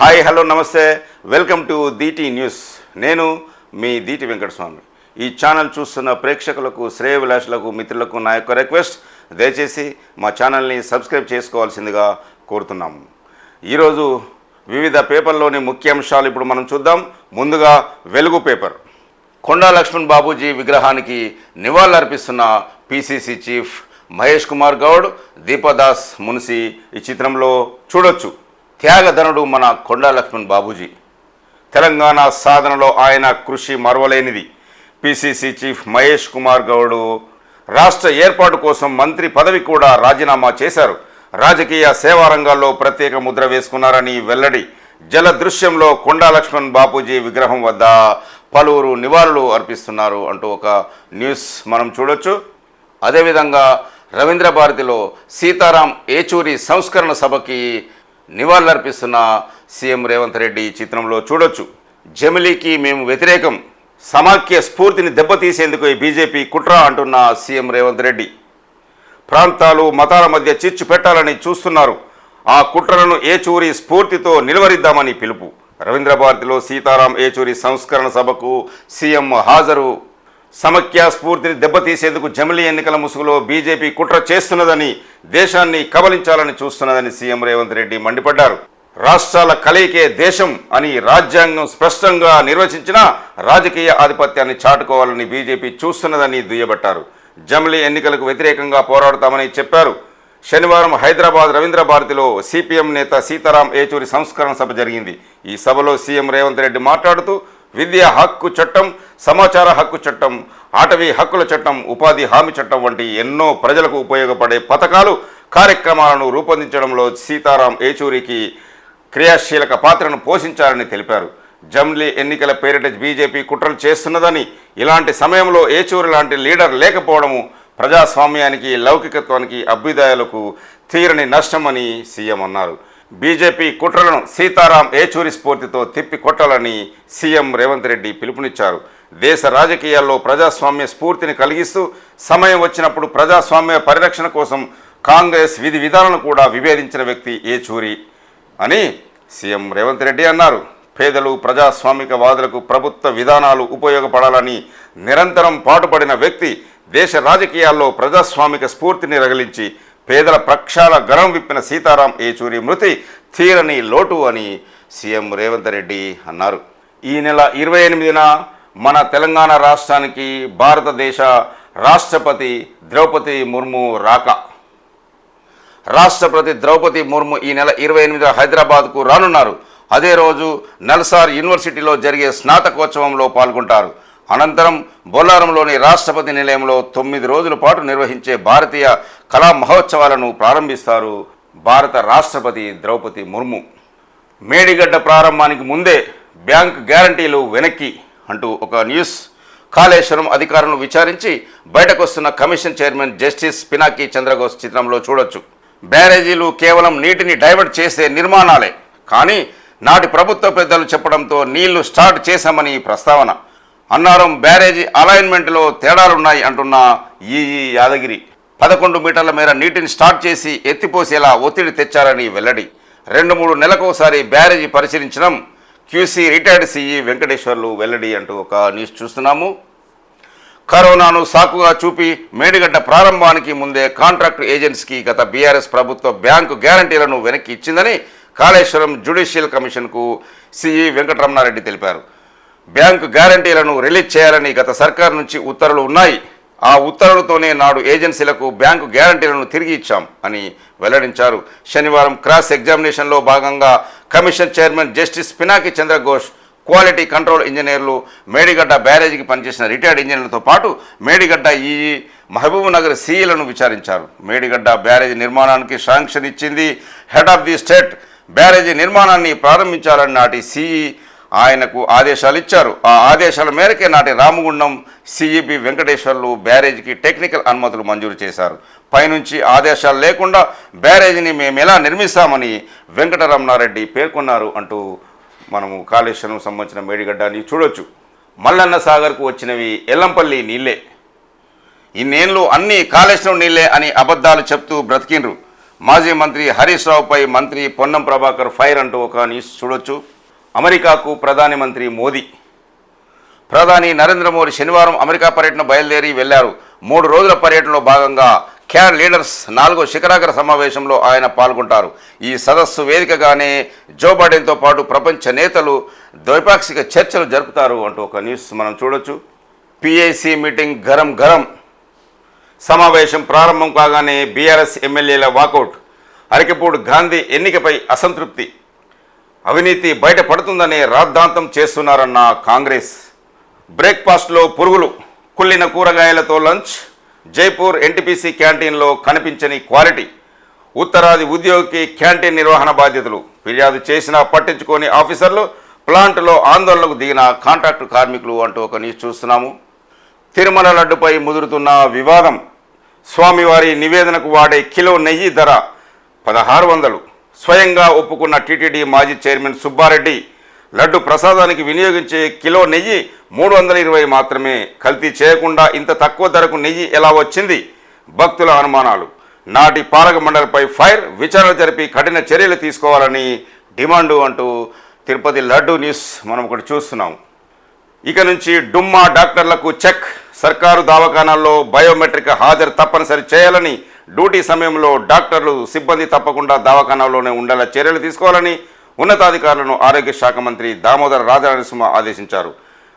Hi hello నమస్తే. Welcome to DT news. నేను మీ దీటి వెంకటస్వామి. ఈ ఛానల్ చూస్తున్న ప్రేక్షకులకు శ్రేయభిలాషులకు మిత్రులకు నా యొక్క రిక్వెస్ట్. దయచేసి మా ఛానల్ని సబ్స్క్రైబ్ చేసుకోవాల్సిందిగా కోరుతున్నాము ఈరోజు వివిధ పేపర్లోని ముఖ్యాంశాలు ఇప్పుడు మనం చూద్దాం. ముందుగా వెలుగు పేపర్. కొండా లక్ష్మణ్ బాబూజీ విగ్రహానికి నివాళులర్పిస్తున్న పిసిసి చీఫ్ మహేష్ కుమార్ గౌడ్ దీపదాస్ మున్సి ఈ చిత్రంలో చూడొచ్చు. త్యాగధనుడు మన కొండా లక్ష్మణ్ బాబూజీ. తెలంగాణ సాధనలో ఆయన కృషి మరవలేనిది. పిసిసి చీఫ్ మహేష్ కుమార్ గౌడ్ రాష్ట్ర ఏర్పాటు కోసం మంత్రి పదవి కూడా రాజీనామా చేశారు. రాజకీయ సేవా రంగాల్లో ప్రత్యేక ముద్ర వేసుకున్నారని వెల్లడి. జల దృశ్యంలో కొండా లక్ష్మణ్ బాపూజీ విగ్రహం వద్ద పలువురు నివాళులు అర్పిస్తున్నారు అంటూ ఒక న్యూస్ మనం చూడొచ్చు. అదేవిధంగా రవీంద్ర భారతిలో సీతారాం ఏచూరి సంస్కరణ సభకి నివాళులర్పిస్తున్న సీఎం రేవంత్ రెడ్డి ఈ చిత్రంలో చూడొచ్చు. జమిలీకి మేము వ్యతిరేకం. సమాఖ్య స్ఫూర్తిని దెబ్బతీసేందుకు ఈ బీజేపీ కుట్ర అంటున్న సీఎం రేవంత్ రెడ్డి. ప్రాంతాలు మతాల మధ్య చిచ్చు పెట్టాలని చూస్తున్నారు. ఆ కుట్రలను ఏచూరి స్ఫూర్తితో నిలువరిద్దామని పిలుపు. రవీంద్ర భారతిలో సీతారాం ఏచూరి సంస్కరణ సభకు సీఎం హాజరు. సమఖ్య స్ఫూర్తిని దెబ్బతీసేందుకు జమిలీ ఎన్నికల ముసుగులో బీజేపీ కుట్ర చేస్తున్నదని దేశాన్ని కబలించాలని చూస్తున్నదని సీఎం రేవంత్ రెడ్డి మండిపడ్డారు. రాష్ట్రాల కలయికే దేశం అని రాజ్యాంగం స్పష్టంగా నిర్వచించిన రాజకీయ ఆధిపత్యాన్ని చాటుకోవాలని బీజేపీ చూస్తున్నదని దుయ్యబట్టారు. జమిలీ ఎన్నికలకు వ్యతిరేకంగా పోరాడతామని చెప్పారు. శనివారం హైదరాబాద్ రవీంద్ర భారతిలో సిపిఎం నేత సీతారాం ఏచూరి సంస్కరణ సభ జరిగింది. ఈ సభలో సీఎం రేవంత్ రెడ్డి మాట్లాడుతూ విద్యా హక్కు చట్టం సమాచార హక్కు చట్టం ఆటవీ హక్కుల చట్టం ఉపాధి హామీ చట్టం వంటి ఎన్నో ప్రజలకు ఉపయోగపడే పథకాలు కార్యక్రమాలను రూపొందించడంలో సీతారాం ఏచూరికి క్రియాశీలక పాత్రను పోషించారని తెలిపారు. జమ్లీ ఎన్నికల పేరిట బీజేపీ కుట్రలు చేస్తున్నదని ఇలాంటి సమయంలో ఏచూరి లాంటి లీడర్ లేకపోవడము ప్రజాస్వామ్యానికి లౌకికత్వానికి అభ్యుదయాలకు తీరని నష్టమని సీఎం అన్నారు. బీజేపీ కుట్రలను సీతారాం ఏచూరి స్ఫూర్తితో తిప్పి కొట్టాలని సీఎం రేవంత్ రెడ్డి పిలుపునిచ్చారు. దేశ రాజకీయాల్లో ప్రజాస్వామ్య స్ఫూర్తిని కలిగిస్తూ సమయం వచ్చినప్పుడు ప్రజాస్వామ్య పరిరక్షణ కోసం కాంగ్రెస్ విధి విధానాలను కూడా విభేదించిన వ్యక్తి ఏచూరి అని సీఎం రేవంత్ రెడ్డి అన్నారు. పేదలు ప్రజాస్వామికవాదులకు ప్రభుత్వ విధానాలు ఉపయోగపడాలని నిరంతరం పాటుపడిన వ్యక్తి దేశ రాజకీయాల్లో ప్రజాస్వామిక స్ఫూర్తిని రగిలించి పేదల ప్రక్షాళ గరం విప్పిన సీతారాం ఏచూరి మృతి తీరని లోటు అని సీఎం రేవంత్ రెడ్డి అన్నారు. ఈ నెల ఇరవై ఎనిమిదిన మన తెలంగాణ రాష్ట్రానికి భారతదేశ రాష్ట్రపతి ద్రౌపది ముర్ము రాక. రాష్ట్రపతి ద్రౌపది ముర్ము ఈ నెల ఇరవై ఎనిమిదిన హైదరాబాద్కు రానున్నారు. అదే రోజు నల్సార్ యూనివర్సిటీలో జరిగే స్నాతకోత్సవంలో పాల్గొంటారు. అనంతరం బొల్లారంలోని రాష్ట్రపతి నిలయంలో తొమ్మిది రోజుల పాటు నిర్వహించే భారతీయ కళా మహోత్సవాలను ప్రారంభిస్తారు భారత రాష్ట్రపతి ద్రౌపది ముర్ము. మేడిగడ్డ ప్రారంభానికి ముందే బ్యాంక్ గ్యారంటీలు వెనక్కి అంటూ ఒక న్యూస్. కాళేశ్వరం అధికారులను విచారించి బయటకు వస్తున్న commission chairman justice Pinaki Chandraghosh చిత్రంలో చూడొచ్చు. బ్యారేజీలు కేవలం నీటిని డైవర్ట్ చేసే నిర్మాణాలే. కానీ నాటి ప్రభుత్వ పెద్దలు చెప్పడంతో నీళ్ళు స్టార్ట్ చేశామని ప్రస్తావన. అన్నారం బ్యారేజీ అలైన్మెంట్లో తేడాలున్నాయి అంటున్న ఈఈ యాదగిరి. పదకొండు మీటర్ల మేర నీటిని స్టార్ట్ చేసి ఎత్తిపోసేలా ఒత్తిడి తెచ్చారని వెల్లడి. రెండు మూడు నెలకోసారి బ్యారేజీ పరిశీలించడం క్యూసీ రిటైర్డ్ సిఈ వెంకటేశ్వర్లు వెల్లడి అంటూ ఒక న్యూస్ చూస్తున్నాము. కరోనాను సాకుగా చూపి మేడిగడ్డ ప్రారంభానికి ముందే కాంట్రాక్ట్ ఏజెన్సీకి గత బీఆర్ఎస్ ప్రభుత్వ బ్యాంకు గ్యారంటీలను వెనక్కి ఇచ్చిందని కాళేశ్వరం జ్యుడిషియల్ కమిషన్కు సిఈ వెంకటరమణారెడ్డి తెలిపారు. బ్యాంకు గ్యారంటీలను రిలీజ్ చేయాలని గత సర్కార్ నుంచి ఉత్తర్వులు ఉన్నాయి. ఆ ఉత్తర్వులతోనే నాడు ఏజెన్సీలకు బ్యాంకు గ్యారంటీలను తిరిగి ఇచ్చాం అని వెల్లడించారు. శనివారం క్రాస్ ఎగ్జామినేషన్లో భాగంగా commission chairman justice Pinaki Chandraghosh quality control ఇంజనీర్లు మేడిగడ్డ బ్యారేజీకి పనిచేసిన రిటైర్డ్ ఇంజనీర్లతో పాటు మేడిగడ్డ ఈఈ మహబూబ్ నగర్ సీఈలను విచారించారు. మేడిగడ్డ బ్యారేజీ నిర్మాణానికి శాంక్షన్ ఇచ్చింది. Head of the state barrage నిర్మాణాన్ని ప్రారంభించాలని నాటి సీఈ ఆయనకు ఆదేశాలు ఇచ్చారు. ఆ ఆదేశాల మేరకే నాటి రామగుండం సిఈబి వెంకటేశ్వర్లు బ్యారేజీకి టెక్నికల్ అనుమతులు మంజూరు చేశారు. పైనుంచి ఆదేశాలు లేకుండా బ్యారేజీని మేము ఎలా నిర్మిస్తామని వెంకటరమణారెడ్డి పేర్కొన్నారు అంటూ మనము కాళేశ్వరం సంబంధించిన మేడిగడ్డాన్ని చూడొచ్చు. మల్లన్న సాగర్కు వచ్చినవి ఎల్లంపల్లి నీళ్ళే. ఇన్నేళ్ళు అన్ని కాళేశ్వరం నీళ్ళే అని అబద్ధాలు చెప్తూ బ్రతికిండ్రు. మాజీ మంత్రి హరీష్ రావుపై మంత్రి పొన్నం ప్రభాకర్ ఫైర్ అంటూ ఒక న్యూస్ చూడొచ్చు. అమెరికాకు ప్రధాని మంత్రి మోదీ. ప్రధాని నరేంద్ర మోదీ శనివారం అమెరికా పర్యటన బయలుదేరి వెళ్ళారు. మూడు రోజుల పర్యటనలో భాగంగా క్యార్ లీడర్స్ నాలుగో శిఖరాగ్ర సమావేశంలో ఆయన పాల్గొంటారు. ఈ సదస్సు వేదికగానే జో బైడెన్తో పాటు ప్రపంచ నేతలు ద్వైపాక్షిక చర్చలు జరుపుతారు అంటూ ఒక న్యూస్ మనం చూడొచ్చు. పిఐసి మీటింగ్ గరం గరం. సమావేశం ప్రారంభం కాగానే బీఆర్ఎస్ ఎమ్మెల్యేల వాకౌట్. అరకిపూడి గాంధీ ఎన్నికపై అసంతృప్తి. అవినీతి బయటపడుతుందనే రాద్ధాంతం చేస్తున్నారన్న కాంగ్రెస్. బ్రేక్ఫాస్ట్లో పురుగులు కుళ్ళిన కూరగాయలతో లంచ్ జైపూర్ ఎన్టీపీసీ క్యాంటీన్లో కనిపించని క్వాలిటీ ఉత్తరాది ఉద్యోగికి క్యాంటీన్ నిర్వహణ బాధ్యతలు ఫిర్యాదు చేసినా పట్టించుకోని ఆఫీసర్లు ప్లాంట్లో ఆందోళనకు దిగిన కాంట్రాక్టు కార్మికులు అంటూ ఒక న్యూస్ చూస్తున్నాము. తిరుమల లడ్డుపై ముదురుతున్న వివాదం స్వామివారి నివేదనకు వాడే కిలో నెయ్యి ధర పదహారు వందలు. స్వయంగా ఒప్పుకున్న టీటీడీ మాజీ చైర్మన్ సుబ్బారెడ్డి లడ్డు ప్రసాదానికి వినియోగించే కిలో నెయ్యి మూడు వందల ఇరవై మాత్రమే. కల్తీ చేయకుండా ఇంత తక్కువ ధరకు నెయ్యి ఎలా వచ్చింది? భక్తుల అనుమానాలు. నాటి పాలక మండలిపై ఫైర్ విచారణ జరిపి కఠిన చర్యలు తీసుకోవాలని డిమాండు అంటూ తిరుపతి లడ్డు న్యూస్ మనం ఒకటి చూస్తున్నాం. ఇక నుంచి డుమ్మా డాక్టర్లకు చెక్. సర్కారు దవాఖానాల్లో బయోమెట్రిక్ హాజరు తప్పనిసరి చేయాలని డ్యూటీ సమయంలో డాక్టర్లు సిబ్బంది తప్పకుండా దవాఖానాల్లోనే ఉండేలా చర్యలు తీసుకోవాలని ఉన్నతాధికారులను ఆరోగ్య శాఖ మంత్రి దామోదర రాజనరసింహ ఆదేశించారు.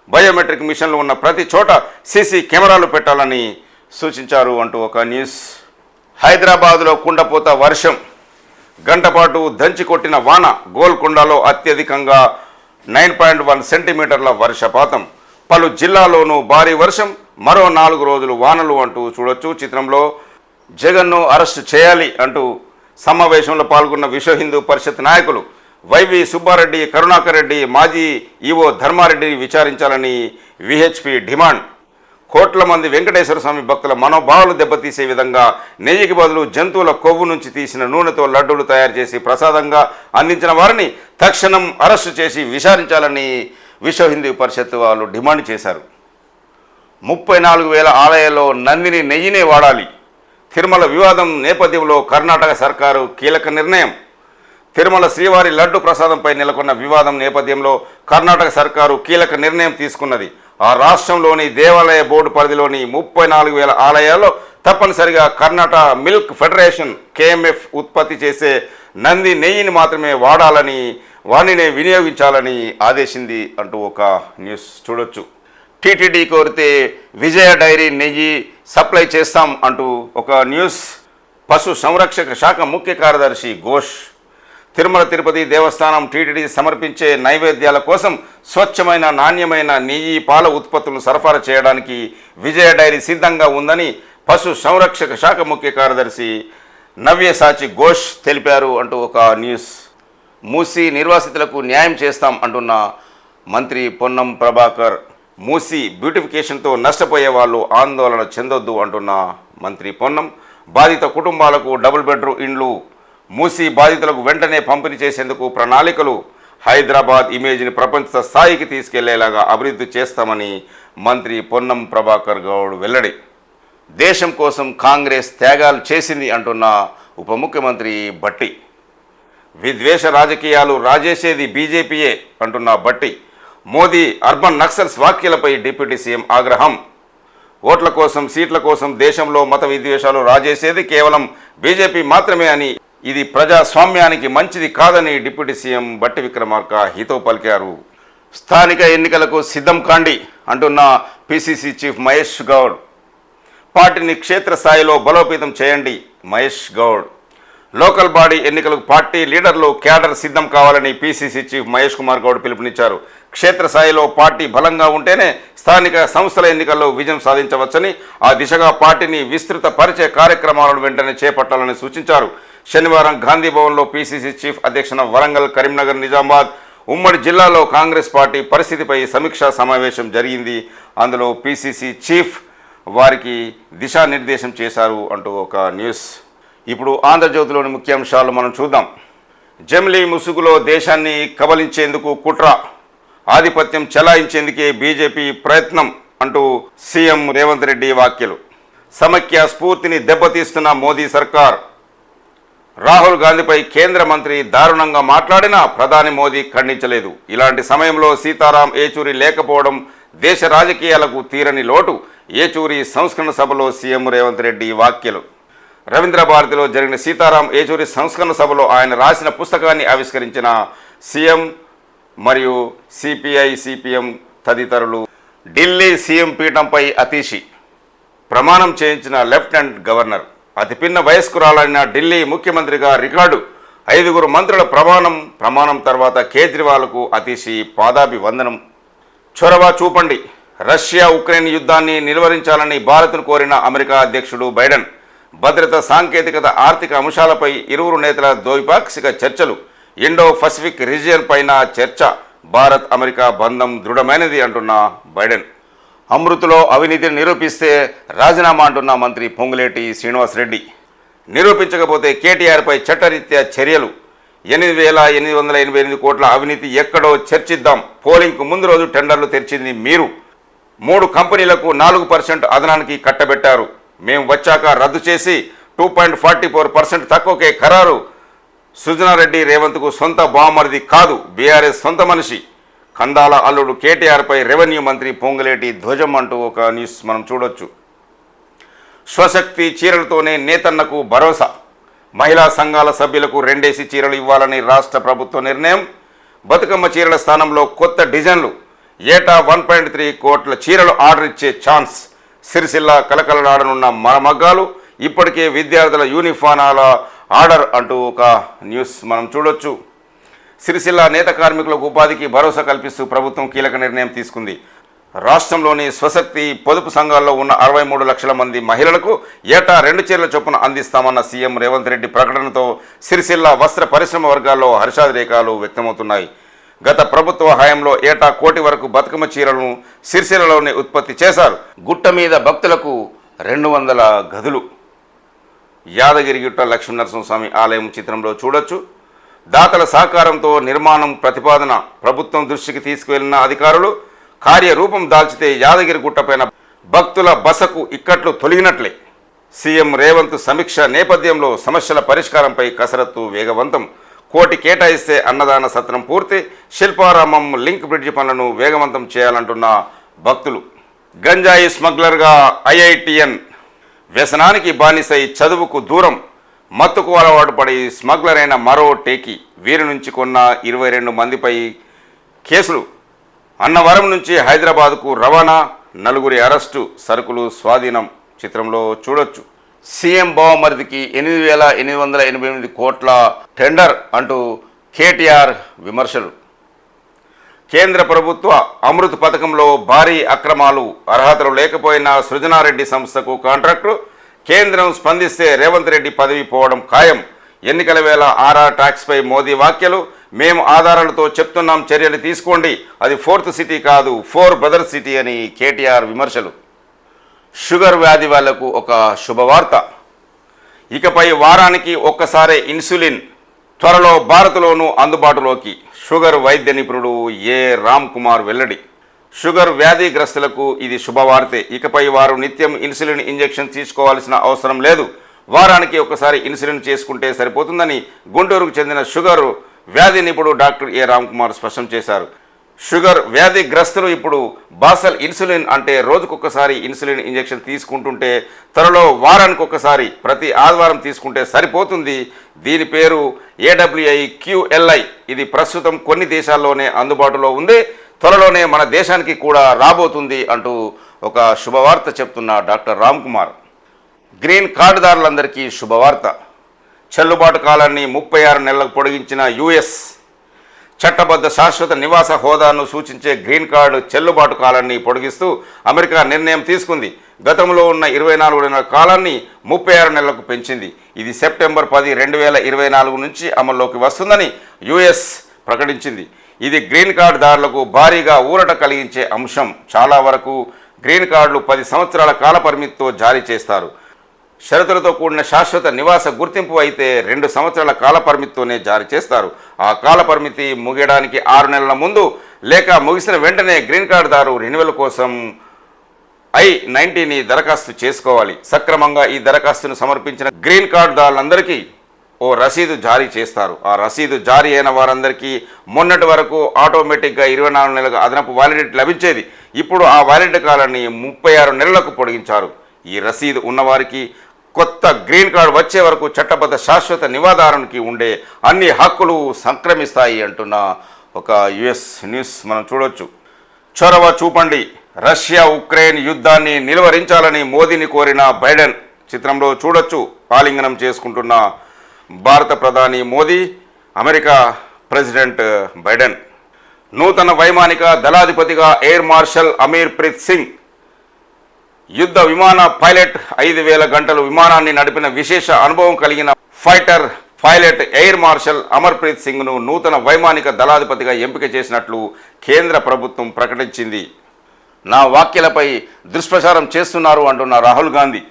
బయోమెట్రిక్ మిషన్లు ఉన్న ప్రతి చోట సీసీ కెమెరాలు పెట్టాలని సూచించారు అంటూ ఒక న్యూస్. హైదరాబాదులో కుండపోత వర్షం. గంటపాటు దంచి కొట్టిన వాన గోల్కొండలో అత్యధికంగా నైన్ పాయింట్ వన్ సెంటీమీటర్ల వర్షపాతం. పలు జిల్లాల్లోనూ భారీ వర్షం మరో నాలుగు రోజులు వానలు అంటూ చూడొచ్చు. చిత్రంలో జగన్ను అరెస్టు చేయాలి అంటూ సమావేశంలో పాల్గొన్న విశ్వ హిందూ పరిషత్ నాయకులు వైవి సుబ్బారెడ్డి కరుణాకర్ రెడ్డి మాజీ ఈవో ధర్మారెడ్డిని విచారించాలని విహెచ్పి డిమాండ్. కోట్ల మంది వెంకటేశ్వర స్వామి భక్తుల మనోభావాలు దెబ్బతీసే విధంగా నెయ్యికి బదులు జంతువుల కొవ్వు నుంచి తీసిన నూనెతో లడ్డూలు తయారు చేసి ప్రసాదంగా అందించిన వారిని తక్షణం అరెస్టు చేసి విచారించాలని విశ్వ హిందూ పరిషత్ వాళ్ళు డిమాండ్ చేశారు. ముప్పై నాలుగు వేల ఆలయాల్లో నందిని నెయ్యినే వాడాలి. తిరుమల వివాదం నేపథ్యంలో కర్ణాటక సర్కారు కీలక నిర్ణయం. తిరుమల శ్రీవారి లడ్డు ప్రసాదంపై నెలకొన్న వివాదం నేపథ్యంలో కర్ణాటక సర్కారు కీలక నిర్ణయం తీసుకున్నది. ఆ రాష్ట్రంలోని దేవాలయ బోర్డు పరిధిలోని ముప్పై నాలుగు వేల ఆలయాల్లో తప్పనిసరిగా కర్ణాటక మిల్క్ ఫెడరేషన్ కేఎంఎఫ్ ఉత్పత్తి చేసే నంది నెయ్యిని మాత్రమే వాడాలని వాణిని వినియోగించాలని ఆదేశింది అంటూ ఒక న్యూస్ చూడొచ్చు. టీటీడీ కోరితే విజయ డైరీ నెయ్యి సప్లై చేస్తాం అంటూ ఒక న్యూస్. పశు సంరక్షక శాఖ ముఖ్య కార్యదర్శి ఘోష్. తిరుమల తిరుపతి దేవస్థానం టీటీడీ సమర్పించే నైవేద్యాల కోసం స్వచ్ఛమైన నాణ్యమైన నెయ్యి పాల ఉత్పత్తులను సరఫరా చేయడానికి విజయ డైరీ సిద్ధంగా ఉందని పశు సంరక్షక శాఖ ముఖ్య కార్యదర్శి నవ్యసాచి ఘోష్ తెలిపారు అంటూ ఒక న్యూస్. మూసి నిర్వాసితులకు న్యాయం చేస్తాం అంటున్న మంత్రి పొన్నం ప్రభాకర్. మూసి బ్యూటిఫికేషన్తో నష్టపోయే వాళ్ళు ఆందోళన చెందొద్దు అంటున్న మంత్రి పొన్నం. బాధిత కుటుంబాలకు డబుల్ బెడ్రూమ్ ఇండ్లు మూసి బాధితులకు వెంటనే పంపిణీ చేసేందుకు ప్రణాళికలు హైదరాబాద్ ఇమేజ్ని ప్రపంచ స్థాయికి తీసుకెళ్ళేలాగా అభివృద్ధి చేస్తామని మంత్రి పొన్నం ప్రభాకర్ గౌడ్ వెల్లడి. దేశం కోసం కాంగ్రెస్ త్యాగాలు చేసింది అంటున్న ఉప ముఖ్యమంత్రి భట్టి విద్వేష రాజకీయాలు రాజేసేది బీజేపీయే అంటున్న భట్టి మోదీ అర్బన్ నక్సల్స్ వ్యాఖ్యలపై డిప్యూటీ సీఎం ఆగ్రహం. ఓట్ల కోసం సీట్ల కోసం దేశంలో మత విద్వేషాలు రాజేసేది కేవలం బీజేపీ మాత్రమే అని ఇది ప్రజాస్వామ్యానికి మంచిది కాదని డిప్యూటీ సీఎం బట్టి విక్రమార్క హితవు పలికారు. స్థానిక ఎన్నికలకు సిద్ధం కాండి అంటున్న పిసిసి చీఫ్ మహేష్ గౌడ్. పార్టీని క్షేత్రస్థాయిలో బలోపేతం చేయండి మహేష్ గౌడ్. లోకల్ బాడీ ఎన్నికలకు పార్టీ లీడర్లు క్యాడర్ సిద్ధం కావాలని పీసీసీ చీఫ్ మహేష్ కుమార్ గౌడ్ పిలుపునిచ్చారు. క్షేత్రస్థాయిలో పార్టీ బలంగా ఉంటేనే స్థానిక సంస్థల ఎన్నికల్లో విజయం సాధించవచ్చని ఆ దిశగా పార్టీని విస్తృత పరిచయ కార్యక్రమాలను వెంటనే చేపట్టాలని సూచించారు. శనివారం గాంధీ భవన్లో పీసీసీ చీఫ్ అధ్యక్షన వరంగల్ కరీంనగర్ నిజామాబాద్ ఉమ్మడి జిల్లాలో కాంగ్రెస్ పార్టీ పరిస్థితిపై సమీక్షా సమావేశం జరిగింది. అందులో పీసీసీ చీఫ్ వారికి దిశానిర్దేశం చేశారు అంటూ ఒక న్యూస్. ఇప్పుడు ఆంధ్రజ్యోతిలోని ముఖ్యాంశాలు మనం చూద్దాం. జమిలీ ముసుగులో దేశాన్ని కబలించేందుకు కుట్ర ఆధిపత్యం చెలాయించేందుకే బీజేపీ ప్రయత్నం అంటూ సీఎం రేవంత్ రెడ్డి వ్యాఖ్యలు. సమైక్య స్ఫూర్తిని దెబ్బతీస్తున్న మోదీ సర్కార్. రాహుల్ గాంధీపై కేంద్ర మంత్రి దారుణంగా మాట్లాడినా ప్రధాని మోదీ ఖండించలేదు. ఇలాంటి సమయంలో సీతారాం ఏచూరి లేకపోవడం దేశ రాజకీయాలకు తీరని లోటు ఏచూరి సంస్కరణ సభలో సీఎం రేవంత్ రెడ్డి వ్యాఖ్యలు. రవీంద్ర భారతిలో జరిగిన సీతారాం ఏచూరి సంస్కరణ సభలో ఆయన రాసిన పుస్తకాన్ని ఆవిష్కరించిన సీఎం మరియు సిపిఐ సిపిఎం తదితరులు ఢిల్లీ సీఎం పీఠంపై అతీషి ప్రమాణం చేయించిన లెఫ్టినెంట్ గవర్నర్. అతి పిన్న వయస్కురాలైన ఢిల్లీ ముఖ్యమంత్రిగా రికార్డు ఐదుగురు మంత్రుల ప్రమాణం ప్రమాణం తర్వాత కేజ్రీవాల్కు అతీషి పాదాభివందనం. చొరవ చూపండి. రష్యా ఉక్రెయిన్ యుద్ధాన్ని నిలువరించాలని భారత్ను కోరిన అమెరికా అధ్యక్షుడు బైడెన్ భద్రత సాంకేతికత ఆర్థిక అంశాలపై ఇరువురు నేతల ద్వైపాక్షిక చర్చలు. ఇండో పసిఫిక్ రీజియన్ పైన చర్చ. భారత్ అమెరికా బంధం దృఢమైనది అంటున్న బైడెన్. అమృతిలో అవినీతిని నిరూపిస్తే రాజీనామా అంటున్న మంత్రి పొంగులేటి శ్రీనివాసరెడ్డి. నిరూపించకపోతే కేటీఆర్పై చట్టరీత్యా చర్యలు. ఎనిమిది వేల ఎనిమిది వందల ఎనభై ఎనిమిది కోట్ల అవినీతి ఎక్కడో చర్చిద్దాం. పోలింగ్కు ముందు రోజు టెండర్లు తెరిచింది మీరు. మూడు కంపెనీలకు నాలుగు పర్సెంట్ అదనానికి కట్టబెట్టారు. మేము వచ్చాక రద్దు చేసి two point forty four percent తక్కువకే ఖరారు. సుజనారెడ్డి రేవంత్కు సొంత బామరిది కాదు బీఆర్ఎస్ సొంత మనిషి. కందాల అల్లుడు కేటీఆర్పై రెవెన్యూ మంత్రి పొంగులేటి ధ్వజం అంటూ ఒక న్యూస్ మనం చూడొచ్చు. స్వశక్తి చీరలతోనే నేతన్నకు భరోసా. మహిళా సంఘాల సభ్యులకు రెండేసి చీరలు ఇవ్వాలని రాష్ట్ర ప్రభుత్వ నిర్ణయం. బతుకమ్మ చీరల స్థానంలో కొత్త డిజైన్లు. ఏటా వన్ పాయింట్ త్రీ కోట్ల చీరలు ఆర్డర్ ఇచ్చే ఛాన్స్. సిరిసిల్ల కలకలలాడనున్న మరమగ్గాలు ఇప్పటికే విద్యార్థుల యూనిఫానాల ఆర్డర్ అంటూ ఒక న్యూస్ మనం చూడొచ్చు. సిరిసిల్ల నేత కార్మికులకు ఉపాధికి భరోసా కల్పిస్తూ ప్రభుత్వం కీలక నిర్ణయం తీసుకుంది. రాష్ట్రంలోని స్వశక్తి పొదుపు సంఘాల్లో ఉన్న అరవై మూడు లక్షల మంది మహిళలకు ఏటా రెండు చీరల చొప్పున అందిస్తామన్న సీఎం రేవంత్ రెడ్డి ప్రకటనతో సిరిసిల్ల వస్త్ర పరిశ్రమ వర్గాల్లో హర్షాదిరేకాలు వ్యక్తమవుతున్నాయి. గత ప్రభుత్వ హయాంలో ఏటా కోటి వరకు బతుకమ్మ చీరలను సిరిసిరలోనే ఉత్పత్తి చేశారు. గుట్ట మీద భక్తులకు రెండు వందల గదులు. యాదగిరిగుట్ట లక్ష్మీనరసింహస్వామి ఆలయం చిత్రంలో చూడొచ్చు. దాతల సహకారంతో నిర్మాణం ప్రతిపాదన ప్రభుత్వం దృష్టికి తీసుకువెళ్ళిన అధికారులు కార్యరూపం దాల్చితే యాదగిరిగుట్టపైన భక్తుల బసకు ఇక్కట్లు తొలగినట్లే. సీఎం రేవంత్ సమీక్ష నేపథ్యంలో సమస్యల పరిష్కారంపై కసరత్తు వేగవంతం. కోటి కేటాయిస్తే అన్నదాన సత్రం పూర్తి. శిల్పారామం లింక్ బ్రిడ్జి పనులను వేగవంతం చేయాలంటున్న భక్తులు. గంజాయి స్మగ్లర్గా ఐఐటిఎన్ వ్యసనానికి బానిసై చదువుకు దూరం. మత్తుకు అలవాటు పడి స్మగ్లర్ అయిన మరో టేకి. వీరి నుంచి కొన్న ఇరవై రెండు మందిపై కేసులు. అన్నవరం నుంచి హైదరాబాద్కు రవాణా. నలుగురి అరెస్టు సరుకులు స్వాధీనం. చిత్రంలో చూడొచ్చు. సీఎం బావమరిదికి ఎనిమిది వేల ఎనిమిది వందల ఎనభై ఎనిమిది కోట్ల టెండర్ అంటూ కేటీఆర్ విమర్శలు. కేంద్ర ప్రభుత్వ అమృత్ పథకంలో భారీ అక్రమాలు అర్హతలు లేకపోయినా సృజనారెడ్డి సంస్థకు కాంట్రాక్టు కేంద్రం స్పందిస్తే రేవంత్ రెడ్డి పదవి పోవడం ఖాయం. ఎన్నికల వేళ ఆర్ఆర్ ట్యాక్స్పై మోదీ వ్యాఖ్యలు మేము ఆధారాలతో చెప్తున్నాం చర్యలు తీసుకోండి అది ఫోర్త్ సిటీ కాదు ఫోర్ బ్రదర్ సిటీ అని కేటీఆర్ విమర్శలు. షుగర్ వ్యాధి వాళ్ళకు ఒక శుభవార్త. ఇకపై వారానికి ఒక్కసారే ఇన్సులిన్ త్వరలో భారత్లోనూ అందుబాటులోకి. షుగర్ వైద్య నిపుణుడు ఏ. రామ్ కుమార్ వెల్లడి. షుగర్ వ్యాధిగ్రస్తులకు ఇది శుభవార్తే. ఇకపై వారు నిత్యం ఇన్సులిన్ ఇంజెక్షన్ తీసుకోవాల్సిన అవసరం లేదు. వారానికి ఒకసారి ఇన్సులిన్ చేసుకుంటే సరిపోతుందని గుంటూరుకు చెందిన షుగర్ వ్యాధి నిపుణుడు డాక్టర్ ఏ. రామ్ కుమార్ స్పష్టం చేశారు. షుగర్ వ్యాధిగ్రస్తులు ఇప్పుడు బాసల్ ఇన్సులిన్ అంటే రోజుకొకసారి ఇన్సులిన్ ఇంజెక్షన్ తీసుకుంటుంటే త్వరలో వారానికి ఒకసారి ప్రతి ఆదివారం తీసుకుంటే సరిపోతుంది. దీని పేరు ఏడబ్ల్యూఐ క్యూఎల్ఐ. ఇది ప్రస్తుతం కొన్ని దేశాల్లోనే అందుబాటులో ఉంది. త్వరలోనే మన దేశానికి కూడా రాబోతుంది అంటూ ఒక శుభవార్త చెప్తున్న డాక్టర్ రామ్ కుమార్. గ్రీన్ కార్డుదారులందరికీ శుభవార్త. చెల్లుబాటు కాలాన్ని ముప్పై ఆరు నెలలకు పొడిగించిన యుఎస్ చట్టబద్ధ శాశ్వత నివాస హోదాను సూచించే గ్రీన్ కార్డు చెల్లుబాటు కాలాన్ని పొడిగిస్తూ అమెరికా నిర్ణయం తీసుకుంది. గతంలో ఉన్న ఇరవై నాలుగు నెలల కాలాన్ని ముప్పై ఆరు నెలలకు పెంచింది. ఇది సెప్టెంబర్ పది రెండు వేల ఇరవై నాలుగు నుంచి అమల్లోకి వస్తుందని యుఎస్ ప్రకటించింది. ఇది గ్రీన్ కార్డుదారులకు భారీగా ఊరట కలిగించే అంశం. చాలా వరకు గ్రీన్ కార్డులు పది సంవత్సరాల కాల పరిమితితో జారీ చేస్తారు. షరతులతో కూడిన శాశ్వత నివాస గుర్తింపు అయితే రెండు సంవత్సరాల కాలపరిమితితోనే జారీ చేస్తారు. ఆ కాలపరిమితి ముగియడానికి ఆరు నెలల ముందు లేక ముగిసిన వెంటనే గ్రీన్ కార్డుదారు రెన్యువల్ కోసం ఐ నైన్టీని దరఖాస్తు చేసుకోవాలి. సక్రమంగా ఈ దరఖాస్తును సమర్పించిన గ్రీన్ కార్డుదారులందరికీ ఓ రసీదు జారీ చేస్తారు. ఆ రసీదు జారీ అయిన వారందరికీ మొన్నటి వరకు ఆటోమేటిక్గా ఇరవై నాలుగు నెలలకు అదనపు వాలిడిటీ లభించేది. ఇప్పుడు ఆ వాలిడిటీ కాలాన్ని ముప్పై ఆరు నెలలకు పొడిగించారు. ఈ రసీదు ఉన్నవారికి కొత్త గ్రీన్ కార్డు వచ్చే వరకు చట్టబద్ధ శాశ్వత నివాదారానికి ఉండే అన్ని హక్కులు సంక్రమిస్తాయి అంటున్న ఒక యుఎస్ న్యూస్ మనం చూడొచ్చు. చొరవ చూపండి. రష్యా ఉక్రెయిన్ యుద్ధాన్ని నిలువరించాలని మోదీని కోరిన బైడెన్ చిత్రంలో చూడొచ్చు. ఆలింగనం చేసుకుంటున్న భారత ప్రధాని మోదీ అమెరికా ప్రెసిడెంట్ బైడెన్. నూతన వైమానిక దళాధిపతిగా ఎయిర్ మార్షల్ అమీర్ ప్రీత్ సింగ్ యుద్ధ విమాన పైలట్ ఐదు వేల గంటలు విమానాన్ని నడిపిన విశేష అనుభవం కలిగిన fighter pilot air marshal Amarpreet సింగ్ను నూతన వైమానిక దళాధిపతిగా ఎంపిక చేసినట్లు కేంద్ర ప్రభుత్వం ప్రకటించింది. నా వ్యాఖ్యలపై దుష్ప్రచారం చేస్తున్నారు అంటున్న రాహుల్ గాంధీ.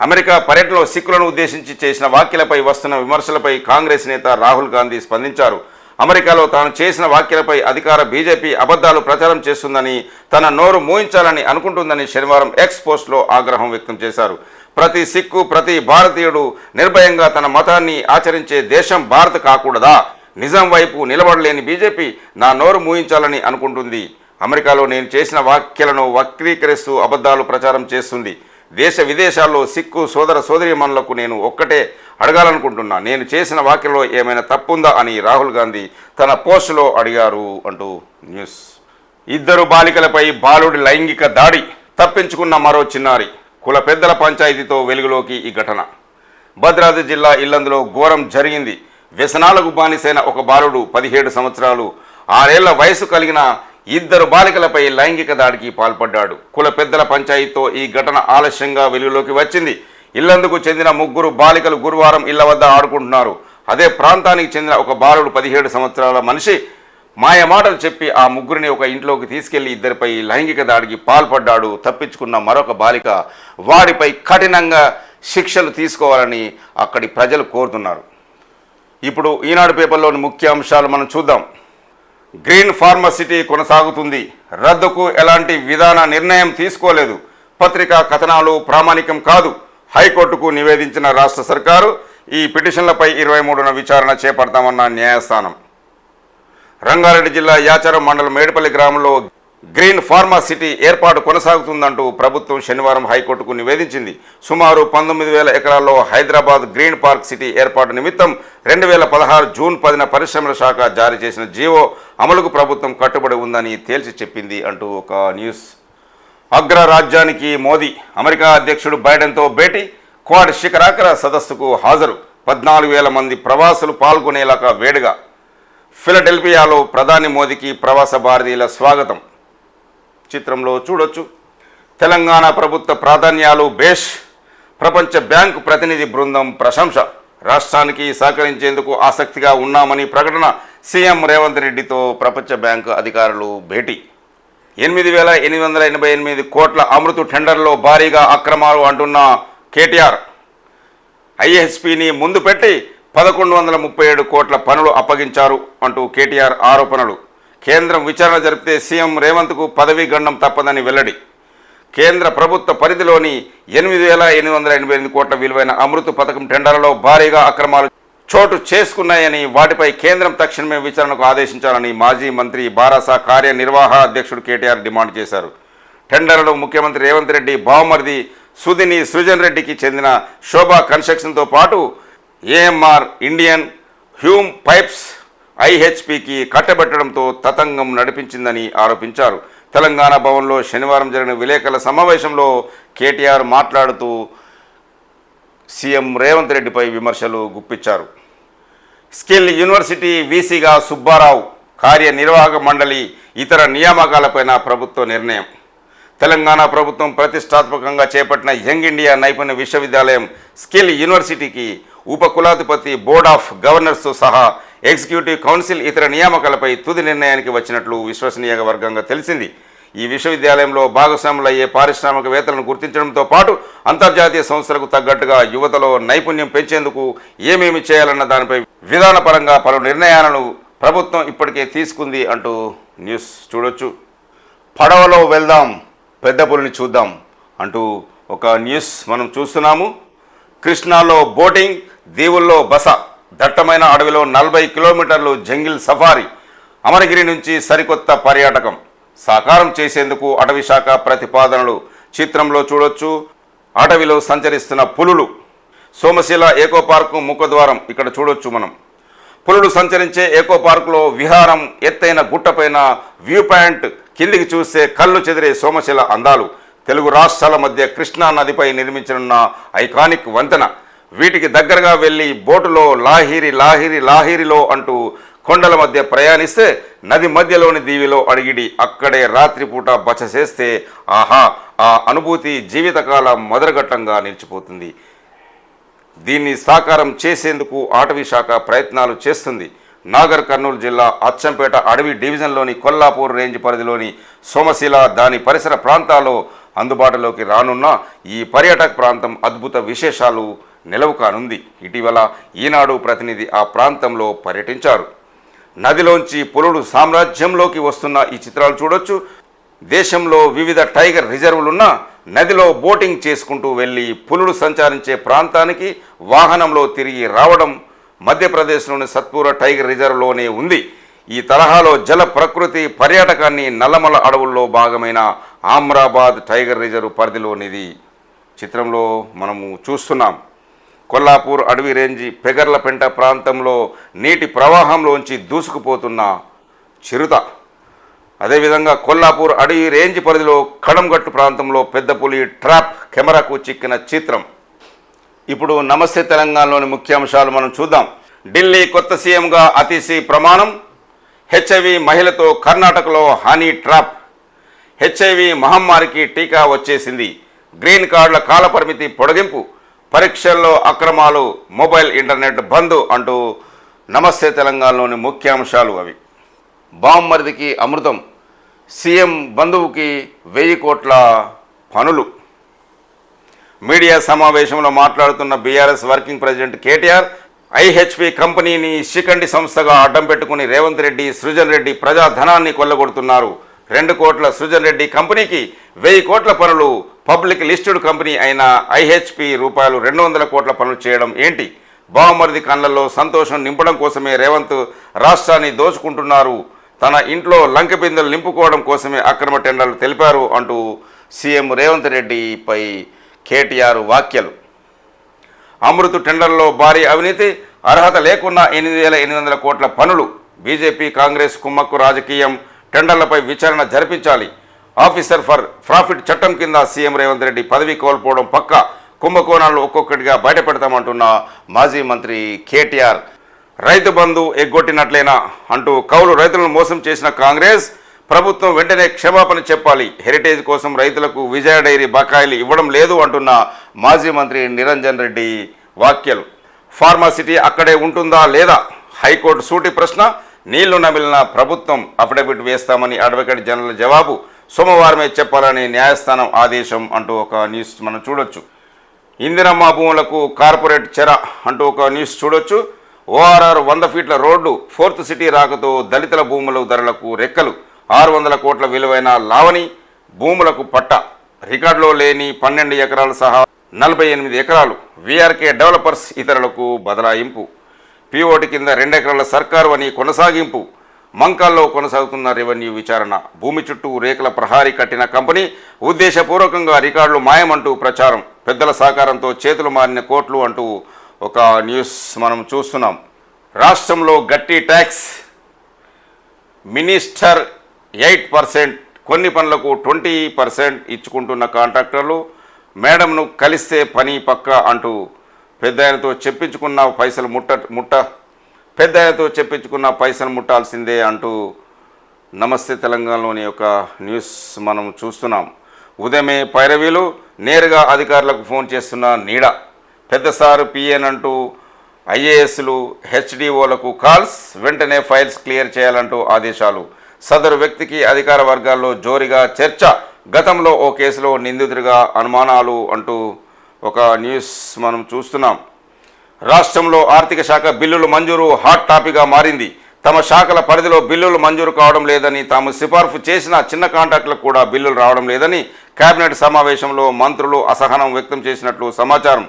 అమెరికా పర్యటనలో సిక్కులను ఉద్దేశించి చేసిన వ్యాఖ్యలపై వస్తున్న విమర్శలపై కాంగ్రెస్ నేత రాహుల్ గాంధీ స్పందించారు. అమెరికాలో తాను చేసిన వ్యాఖ్యలపై అధికార బీజేపీ అబద్ధాలు ప్రచారం చేస్తుందని తన నోరు మోయించాలని అనుకుంటుందని శనివారం ఎక్స్ పోస్ట్లో ఆగ్రహం వ్యక్తం చేశారు. ప్రతి సిక్కు ప్రతి భారతీయుడు నిర్భయంగా తన మతాన్ని ఆచరించే దేశం భారత్ కాకూడదా? నిజం వైపు నిలబడలేని బీజేపీ నా నోరు మూయించాలని అనుకుంటుంది. అమెరికాలో నేను చేసిన వ్యాఖ్యలను వక్రీకరిస్తూ అబద్ధాలు ప్రచారం చేస్తుంది. దేశ విదేశాల్లో సిక్కు సోదర సోదరిమణులకు నేను ఒక్కటే అడగాలనుకుంటున్నా. నేను చేసిన వ్యాఖ్యలో ఏమైనా తప్పుందా అని రాహుల్ గాంధీ తన పోస్టులో అడిగారు అంటూ న్యూస్. ఇద్దరు బాలికలపై బాలుడి లైంగిక దాడి తప్పించుకున్న మరో చిన్నారి కుల పెద్దల పంచాయతీతో వెలుగులోకి ఈ ఘటన. భద్రాద్రి జిల్లా ఇల్లందులో ఘోరం జరిగింది. వ్యసనాలకు బానిసైన ఒక బాలుడు పదిహేడు సంవత్సరాలు ఆరేళ్ళ వయసు కలిగిన ఇద్దరు బాలికలపై లైంగిక దాడికి పాల్పడ్డాడు. కుల పెద్దల పంచాయతీతో ఈ ఘటన ఆలస్యంగా వెలుగులోకి వచ్చింది. ఇల్లందుకు చెందిన ముగ్గురు బాలికలు గురువారం ఇళ్ళ వద్ద ఆడుకుంటున్నారు. అదే ప్రాంతానికి చెందిన ఒక బాలుడు పదిహేడు సంవత్సరాల మనిషి మాయ మాటలు చెప్పి ఆ ముగ్గురిని ఒక ఇంట్లోకి తీసుకెళ్ళి ఇద్దరిపై లైంగిక దాడికి పాల్పడ్డాడు. తప్పించుకున్న మరొక బాలిక వాడిపై కఠినంగా శిక్షలు తీసుకోవాలని అక్కడి ప్రజలు కోరుతున్నారు. ఇప్పుడు ఈనాడు పేపర్లోని ముఖ్య అంశాలు మనం చూద్దాం. గ్రీన్ ఫార్మసిటీ కొనసాగుతుంది. రద్దుకు ఎలాంటి విధాన నిర్ణయం తీసుకోలేదు. పత్రికా కథనాలు ప్రామాణికం కాదు. హైకోర్టుకు నివేదించిన రాష్ట్ర సర్కారు ఈ పిటిషన్లపై ఇరవై మూడున విచారణ చేపడతామన్న న్యాయస్థానం. రంగారెడ్డి జిల్లా యాచారం మండలం మేడిపల్లి గ్రామంలో గ్రీన్ ఫార్మా సిటీ ఏర్పాటు కొనసాగుతుందంటూ ప్రభుత్వం శనివారం హైకోర్టుకు నివేదించింది. సుమారు పంతొమ్మిది వేల ఎకరాల్లో హైదరాబాద్ గ్రీన్ పార్క్ సిటీ ఏర్పాటు నిమిత్తం రెండు వేల పదహారు జూన్ పదిన పరిశ్రమల శాఖ జారీ చేసిన జీవో అమలుకు ప్రభుత్వం కట్టుబడి ఉందని తేల్చి చెప్పింది అంటూ ఒక న్యూస్. అగ్రరాజ్యానికి మోదీ అమెరికా అధ్యక్షుడు బైడెన్తో భేటీ క్వాడ్ శిఖరాకర సదస్సుకు హాజరు. పద్నాలుగు వేల మంది ప్రవాసులు పాల్గొనేలాగా వేడుగా ఫిలడెల్ఫియాలో ప్రధాని మోదీకి ప్రవాస భారతీయుల స్వాగతం. చిత్రంలో చూడొచ్చు. తెలంగాణ ప్రభుత్వ ప్రాధాన్యాలు బేష్. ప్రపంచ బ్యాంకు ప్రతినిధి బృందం ప్రశంస. రాష్ట్రానికి సహకరించేందుకు ఆసక్తిగా ఉన్నామని ప్రకటన సీఎం రేవంత్ రెడ్డితో ప్రపంచ బ్యాంకు అధికారులు భేటీ. ఎనిమిది వేల ఎనిమిది వందల ఎనభై ఎనిమిది కోట్ల అమృతు టెండర్లో భారీగా అక్రమాలు అంటున్న కేటీఆర్. ఐఎస్పిని ముందు పెట్టి పదకొండు వందల ముప్పై ఏడు కోట్ల పనులు అప్పగించారు అంటూ కేటీఆర్ ఆరోపణలు. కేంద్రం విచారణ జరిపితే సీఎం రేవంత్కు పదవీ గండం తప్పదని వెల్లడి. కేంద్ర ప్రభుత్వ పరిధిలోని ఎనిమిది వేల ఎనిమిది వందల ఎనభై ఎనిమిది కోట్ల విలువైన అమృత పథకం టెండర్లలో భారీగా అక్రమాలు చోటు చేసుకున్నాయని వాటిపై కేంద్రం తక్షణమే విచారణకు ఆదేశించాలని మాజీ మంత్రి బారాసా కార్యనిర్వాహ అధ్యక్షుడు కేటీఆర్ డిమాండ్ చేశారు. టెండర్లో ముఖ్యమంత్రి రేవంత్ రెడ్డి బావమరిది సుధిని సృజన్ రెడ్డికి చెందిన శోభా కన్స్ట్రక్షన్తో పాటు ఏఎంఆర్ ఇండియన్ హ్యూమ్ పైప్స్ ఐహెచ్పికి కట్టబెట్టడంతో తతంగం నడిపించిందని ఆరోపించారు. తెలంగాణ భవన్లో శనివారం జరిగిన విలేకరుల సమావేశంలో కేటీఆర్ మాట్లాడుతూ సీఎం రేవంత్ రెడ్డిపై విమర్శలు గుప్పించారు. స్కిల్ యూనివర్సిటీ వీసీగా సుబ్బారావు కార్యనిర్వాహక మండలి ఇతర నియామకాలపైన ప్రభుత్వ నిర్ణయం. తెలంగాణ ప్రభుత్వం ప్రతిష్టాత్మకంగా చేపట్టిన యంగ్ ఇండియా నైపుణ్య విశ్వవిద్యాలయం స్కిల్ యూనివర్సిటీకి ఉపకులాధిపతి బోర్డ్ ఆఫ్ గవర్నర్స్తో సహా ఎగ్జిక్యూటివ్ కౌన్సిల్ ఇతర నియామకాలపై తుది నిర్ణయానికి వచ్చినట్లు విశ్వసనీయ వర్గంగా తెలిసింది. ఈ విశ్వవిద్యాలయంలో భాగస్వాములయ్యే పారిశ్రామికవేత్తలను గుర్తించడంతో పాటు అంతర్జాతీయ సంస్థలకు తగ్గట్టుగా యువతలో నైపుణ్యం పెంచేందుకు ఏమేమి చేయాలన్న దానిపై విధానపరంగా పలు నిర్ణయాలను ప్రభుత్వం ఇప్పటికే తీసుకుంది అంటూ న్యూస్ చూడొచ్చు. పడవలో వెళ్దాం పెద్ద పులిని చూద్దాం అంటూ ఒక న్యూస్ మనం చూస్తున్నాము. కృష్ణాలో బోటింగ్ దీవుల్లో బస. దట్టమైన అడవిలో నలభై కిలోమీటర్లు జంగిల్ సఫారీ. అమరగిరి నుంచి సరికొత్త పర్యాటకం. సాకారం చేసేందుకు అటవీ శాఖ ప్రతిపాదనలు. చిత్రంలో చూడొచ్చు. అటవిలో సంచరిస్తున్న పులులు. సోమశిల ఏకో పార్కు ముఖద్వారం. ఇక్కడ చూడొచ్చు మనం. పులులు సంచరించే ఏకో పార్కులో విహారం ఎత్తైన గుట్టపైన వ్యూ పాయింట్. కిందికి చూస్తే కళ్ళు చెదిరే సోమశిల అందాలు. తెలుగు రాష్ట్రాల మధ్య కృష్ణా నదిపై నిర్మించనున్న ఐకానిక్ వంతెన వీటికి దగ్గరగా వెళ్ళి బోటులో లాహిరి లాహిరి లాహిరిలో అంటూ కొండల మధ్య ప్రయాణిస్తే నది మధ్యలోని దీవిలో అడిగిడి అక్కడే రాత్రిపూట బస చేస్తే ఆహా ఆ అనుభూతి జీవితకాల మొదలగట్టంగా నిలిచిపోతుంది. దీన్ని సాకారం చేసేందుకు అటవీ శాఖ ప్రయత్నాలు చేస్తుంది. నాగర్ కర్నూలు జిల్లా అచ్చంపేట అడవి డివిజన్లోని కొల్లాపూర్ రేంజ్ పరిధిలోని సోమశిల దాని పరిసర ప్రాంతాల్లో అందుబాటులోకి రానున్న ఈ పర్యాటక ప్రాంతం అద్భుత విశేషాలు నిలవు కానుంది ఇటీవల ఈనాడు ప్రతినిధి ఆ ప్రాంతంలో పర్యటించారు. నదిలోంచి పులుడు సామ్రాజ్యంలోకి వస్తున్న ఈ చిత్రాలు చూడొచ్చు. దేశంలో వివిధ టైగర్ రిజర్వులున్న నదిలో బోటింగ్ చేసుకుంటూ వెళ్ళి పులుడు సంచరించే ప్రాంతానికి వాహనంలో తిరిగి రావడం మధ్యప్రదేశ్లోని సత్పూర టైగర్ రిజర్వ్లోనే ఉంది. ఈ తరహాలో జల ప్రకృతి పర్యాటకాన్ని నల్లమల అడవుల్లో భాగమైన ఆమ్రాబాద్ టైగర్ రిజర్వ్ పరిధిలోనిది చిత్రంలో మనము చూస్తున్నాం. కొల్లాపూర్ అడవి రేంజి పెగర్లపెంట ప్రాంతంలో నీటి ప్రవాహంలోంచి దూసుకుపోతున్న చిరుత. అదేవిధంగా కొల్లాపూర్ అడవి రేంజ్ పరిధిలో కడంగట్టు ప్రాంతంలో పెద్ద పులి ట్రాప్ కెమెరాకు చిక్కిన చిత్రం. ఇప్పుడు నమస్తే తెలంగాణలోని ముఖ్యాంశాలు మనం చూద్దాం. ఢిల్లీ కొత్త సీఎంగా అతిశీ ప్రమాణం. హెచ్ఐవి మహిళతో కర్ణాటకలో హనీ ట్రాప్ హెచ్ఐవి మహమ్మారికి టీకా వచ్చేసింది. గ్రీన్ కార్డుల కాలపరిమితి పొడిగింపు పరీక్షల్లో అక్రమాలు మొబైల్ ఇంటర్నెట్ బంద్ అంటూ నమస్తే తెలంగాణలోని ముఖ్యాంశాలు అవి. బామ్మరిదికి అమృతం సీఎం బంధువుకి వెయ్యి కోట్ల పనులు. మీడియా సమావేశంలో మాట్లాడుతున్న BRS working president KTR IHP కంపెనీని శిఖండి సంస్థగా అడ్డం పెట్టుకుని రేవంత్ రెడ్డి సృజన్ రెడ్డి ప్రజాధనాన్ని కొల్లగొడుతున్నారు. రెండు కోట్ల సృజన్ రెడ్డి కంపెనీకి వెయ్యి కోట్ల పనులు పబ్లిక్ లిస్టెడ్ కంపెనీ అయిన ఐహెచ్పి రూపాయలు రెండు వందల కోట్ల పనులు చేయడం ఏంటి? బావమరిది కళ్ళల్లో సంతోషం నింపడం కోసమే రేవంత్ రాష్ట్రాన్ని దోచుకుంటున్నారు. తన ఇంట్లో లంక బిందెలు నింపుకోవడం కోసమే అక్రమ టెండర్లు తెలిపారు అంటూ సీఎం రేవంత్ రెడ్డిపై కేటీఆర్ వ్యాఖ్యలు. అమృత్ టెండర్లో భారీ అవినీతి అర్హత లేకున్నా ఎనిమిది వేల ఎనిమిది వందల కోట్ల పనులు. బీజేపీ కాంగ్రెస్ కుమ్మక్కు రాజకీయం టెండర్లపై విచారణ జరిపించాలి. ఆఫీసర్ ఫర్ ప్రాఫిట్ చట్టం కింద సీఎం రేవంత్ రెడ్డి పదవి కోల్పోవడం పక్క కుంభకోణాలు ఒక్కొక్కటిగా బయటపెడతామంటున్న మాజీ మంత్రి కేటీఆర్. రైతు బంధు ఎగ్గొట్టినట్లేనా అంటూ కౌలు రైతులను మోసం చేసిన కాంగ్రెస్ ప్రభుత్వం వెంటనే క్షమాపణ చెప్పాలి. హెరిటేజ్ కోసం రైతులకు విజయ డైరీ బకాయిలు ఇవ్వడం లేదు అంటున్న మాజీ మంత్రి నిరంజన్ రెడ్డి వాక్యలు ఫార్మాసిటీ అక్కడే ఉంటుందా లేదా? హైకోర్టు సూటి ప్రశ్న. నీళ్ళు నమిలిన ప్రభుత్వం అఫిడవిట్ వేస్తామని అడ్వకేట్ జనరల్ జవాబు సోమవారమే చెప్పాలని న్యాయస్థానం ఆదేశం అంటూ ఒక న్యూస్ మనం చూడొచ్చు. ఇందిరమ్మ భూములకు కార్పొరేట్ చెర అంటూ ఒక న్యూస్ చూడొచ్చు. ఓఆర్ఆర్ వంద ఫీట్ల రోడ్డు ఫోర్త్ సిటీ రాకతో దళితుల భూముల ధరలకు రెక్కలు. ఆరు వందల కోట్ల విలువైన లావణి భూములకు పట్ట. రికార్డులో లేని పన్నెండు ఎకరాలు సహా నలభై ఎనిమిది ఎకరాలు. వీఆర్కే డెవలపర్స్ ఇతరులకు బదలాయింపు. పీఓటి కింద రెండు ఎకరాల సర్కారు అని కొనసాగింపు. మంకాల్లో కొనసాగుతున్న రెవెన్యూ విచారణ. భూమి చుట్టూ రేకుల ప్రహారీ కట్టిన కంపెనీ ఉద్దేశపూర్వకంగా రికార్డులు మాయమంటూ ప్రచారం. పెద్దల సహకారంతో చేతులు మారిన కోట్లు అంటూ ఒక న్యూస్ మనం చూస్తున్నాం. రాష్ట్రంలో గట్టి ట్యాక్స్ మినిస్టర్ ఎయిట్ పర్సెంట్ కొన్ని పనులకు ట్వంటీ పర్సెంట్ ఇచ్చుకుంటున్న కాంట్రాక్టర్లు మేడంను కలిస్తే పని పక్క అంటూ పెద్ద ఆయనతో చెప్పించుకున్న పైసలు ముట్ట ముట్ట. పెద్ద ఆయనతో చెప్పించుకున్న పైసలు ముట్టాల్సిందే అంటూ నమస్తే తెలంగాణలోని ఒక న్యూస్ మనం చూస్తున్నాం. ఉదయమే పైరవీలు నేరుగా అధికారులకు ఫోన్ చేస్తున్న నీడ. పెద్ద సారు పిఎన్ అంటూ ఐఏఎస్లు హెచ్డిఓలకు కాల్స్ వెంటనే ఫైల్స్ క్లియర్ చేయాలంటూ ఆదేశాలు. సదరు వ్యక్తికి అధికార వర్గాల్లో జోరిగా చర్చ. గతంలో ఓ కేసులో నిందితుడిగా అనుమానాలు అంటూ ఒక న్యూస్ మనం చూస్తున్నాం. రాష్ట్రంలో ఆర్థిక శాఖ బిల్లులు మంజూరు హాట్ టాపిక్గా మారింది. తమ శాఖల పరిధిలో బిల్లులు మంజూరు కావడం లేదని తాము సిఫార్సు చేసిన చిన్న కాంట్రాక్టులకు కూడా బిల్లులు రావడం లేదని కేబినెట్ సమావేశంలో మంత్రులు అసహనం వ్యక్తం చేసినట్లు సమాచారం.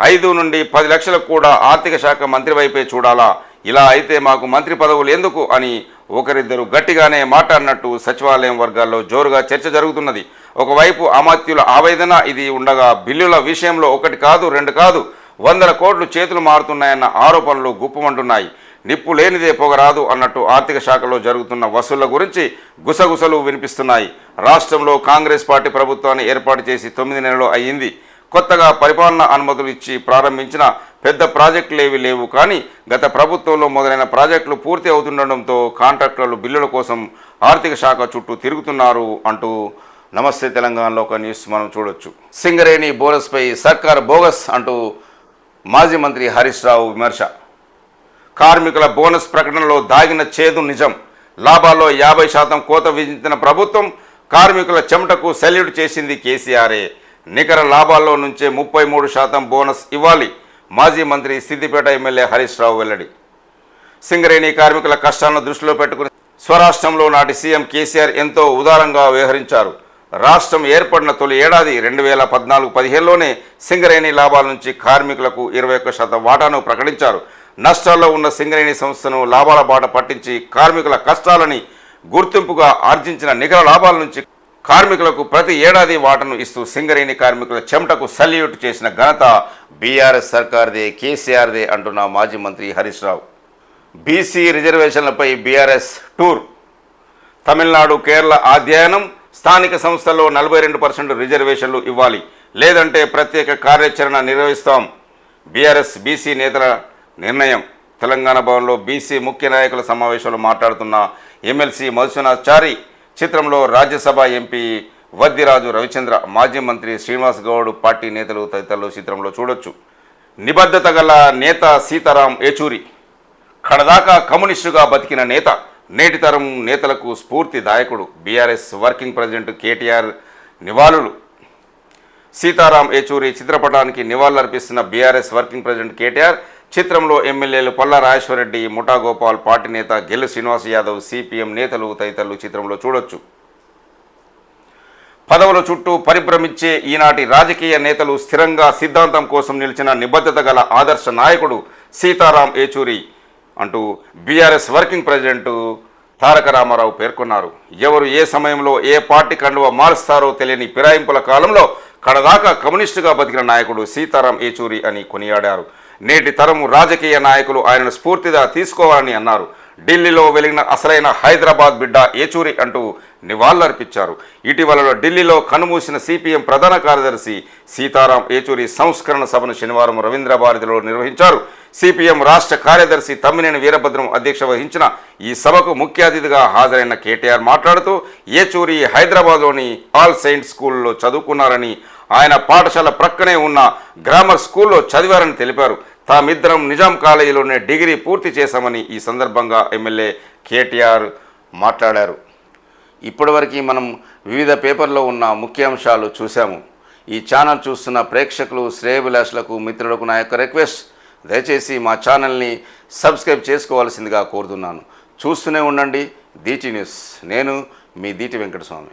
ఐదు నుండి పది లక్షలకు కూడా ఆర్థిక శాఖ మంత్రి వైపే చూడాలా? ఇలా అయితే మాకు మంత్రి పదవులు ఎందుకు అని ఒకరిద్దరు గట్టిగానే మాట్లాడినట్టు సచివాలయం వర్గాల్లో జోరుగా చర్చ జరుగుతున్నది. ఒకవైపు అమాత్యుల ఆవేదన ఇది ఉండగా బిల్లుల విషయంలో ఒకటి కాదు రెండు కాదు వందల కోట్లు చేతులు మారుతున్నాయన్న ఆరోపణలు గుప్పమంటున్నాయి. నిప్పు లేనిదే పొగరాదు అన్నట్టు ఆర్థిక శాఖలో జరుగుతున్న వసూళ్ళ గురించి గుసగుసలు వినిపిస్తున్నాయి. రాష్ట్రంలో కాంగ్రెస్ పార్టీ ప్రభుత్వాన్ని ఏర్పాటు చేసి తొమ్మిది నెలలు అయ్యింది. కొత్తగా పరిపాలన అనుమతులు ఇచ్చి ప్రారంభించిన పెద్ద ప్రాజెక్టులు ఏవి లేవు కానీ గత ప్రభుత్వంలో మొదలైన ప్రాజెక్టులు పూర్తి అవుతుండడంతో కాంట్రాక్టర్లు బిల్లుల కోసం ఆర్థిక శాఖ చుట్టూ తిరుగుతున్నారు అంటూ నమస్తే తెలంగాణలో ఒక న్యూస్ మనం చూడొచ్చు. సింగరేణి బోనస్పై సర్కార్ బోగస్ అంటూ మాజీ మంత్రి హరీష్ రావు విమర్శ. కార్మికుల బోనస్ ప్రకటనలో దాగిన చేదు నిజం. లాభాల్లో యాభై శాతం కోత విధించిన ప్రభుత్వం కార్మికుల చెమటకు సెల్యూట్ చేసింది కేసీఆరే నికర లాభాల్లో నుంచే ముప్పై మూడు శాతం బోనస్ ఇవ్వాలి మాజీ మంత్రి సిద్దిపేట ఎమ్మెల్యే హరీష్ రావు వెల్లడి. సింగరేణి కార్మికుల కష్టాలను దృష్టిలో పెట్టుకుని స్వరాష్ట్రంలో నాటి సీఎం కేసీఆర్ ఎంతో ఉదారంగా వ్యవహరించారు. రాష్ట్రం ఏర్పడిన తొలి ఏడాది రెండు వేల పద్నాలుగు పదిహేనులోనే సింగరేణి లాభాల నుంచి కార్మికులకు ఇరవై ఒక్క శాతం వాటాను ప్రకటించారు. నష్టాల్లో ఉన్న సింగరేణి సంస్థను లాభాల బాట పట్టించి కార్మికుల కష్టాలని గుర్తింపుగా ఆర్జించిన నికర లాభాల నుంచి కార్మికులకు ప్రతి ఏడాది వాటను ఇస్తూ సింగరేణి కార్మికుల చెమటకు సల్యూట్ చేసిన ఘనత బీఆర్ఎస్ సర్కార్దే కేసీఆర్దే అంటున్న మాజీ మంత్రి హరీష్ రావు. బీసీ రిజర్వేషన్లపై బీఆర్ఎస్ టూర్. తమిళనాడు కేరళ అధ్యయనం స్థానిక సంస్థల్లో నలభై రెండు పర్సెంట్ రిజర్వేషన్లు ఇవ్వాలి. లేదంటే ప్రత్యేక కార్యాచరణ నిర్వహిస్తాం. బీఆర్ఎస్ బీసీ నేతల నిర్ణయం. తెలంగాణ భవన్లో బీసీ ముఖ్య నాయకుల సమావేశంలో మాట్లాడుతున్న ఎమ్మెల్సీ మధుసూనాచారి చిత్రంలో రాజ్యసభ ఎంపీ వద్దిరాజు రవిచంద్ర మాజీ మంత్రి శ్రీనివాస్ గౌడ్ పార్టీ నేతలు తదితరులు చిత్రంలో చూడొచ్చు. నిబద్ధత గల నేత సీతారాం ఏచూరి కడదాకా కమ్యూనిస్టుగా బతికిన నేత నేటి తరం నేతలకు స్ఫూర్తి దాయకుడు బీఆర్ఎస్ వర్కింగ్ ప్రెసిడెంట్ కేటీఆర్ నివాళులు. సీతారాం ఏచూరి చిత్రపటానికి నివాళులర్పిస్తున్న బీఆర్ఎస్ వర్కింగ్ ప్రెసిడెంట్ కేటీఆర్ చిత్రంలో ఎమ్మెల్యేలు పల్లా రాజేశ్వరరెడ్డి ముఠా గోపాల్ పార్టీ నేత గెల్లు శ్రీనివాస్ యాదవ్ సిపిఎం నేతలు తదితరులు చిత్రంలో చూడొచ్చు. పదవుల చుట్టూ పరిభ్రమించే ఈనాటి రాజకీయ నేతలు స్థిరంగా సిద్ధాంతం కోసం నిలిచిన నిబద్ధత గల ఆదర్శ నాయకుడు సీతారాం ఏచూరి అంటూ BRS working president Taraka Ramarao పేర్కొన్నారు. ఎవరు ఏ సమయంలో ఏ పార్టీ కండువ మారుస్తారో తెలియని ఫిరాయింపుల కాలంలో కడదాకా కమ్యూనిస్టుగా బతికిన నాయకుడు సీతారాం ఏచూరి అని కొనియాడారు. నేటి తరం రాజకీయ నాయకులు ఆయనను స్ఫూర్తిగా తీసుకోవాలని అన్నారు. ఢిల్లీలో వెలిగిన అసలైన హైదరాబాద్ బిడ్డ ఏచూరి అంటూ నివాళులర్పించారు. ఇటీవలలో ఢిల్లీలో కనుమూసిన సిపిఎం ప్రధాన కార్యదర్శి సీతారాం ఏచూరి సంస్కరణ సభను శనివారం రవీంద్ర భారతిలో నిర్వహించారు. సిపిఎం రాష్ట్ర కార్యదర్శి తమ్మినేని వీరభద్రం అధ్యక్ష వహించిన ఈ సభకు ముఖ్య అతిథిగా హాజరైన కేటీఆర్ మాట్లాడుతూ ఏచూరి హైదరాబాద్లోని ఆల్ సెయింట్ స్కూల్లో చదువుకున్నారని ఆయన పాఠశాల ప్రక్కనే ఉన్న గ్రామర్ స్కూల్లో చదివారని తెలిపారు. తామిద్దరం నిజాం కాలేజీలోనే డిగ్రీ పూర్తి చేశామని ఈ సందర్భంగా ఎమ్మెల్యే కేటీఆర్ మాట్లాడారు. ఇప్పటివరకు మనం వివిధ పేపర్లో ఉన్న ముఖ్యాంశాలు చూశాము. ఈ ఛానల్ చూస్తున్న ప్రేక్షకులు శ్రేయభిలాషులకు మిత్రులకు నా యొక్క రిక్వెస్ట్. దయచేసి మా ఛానల్ని సబ్స్క్రైబ్ చేసుకోవాల్సిందిగా కోరుతున్నాను. చూస్తూనే ఉండండి. దీటి న్యూస్ నేను మీ దీటి వెంకటస్వామి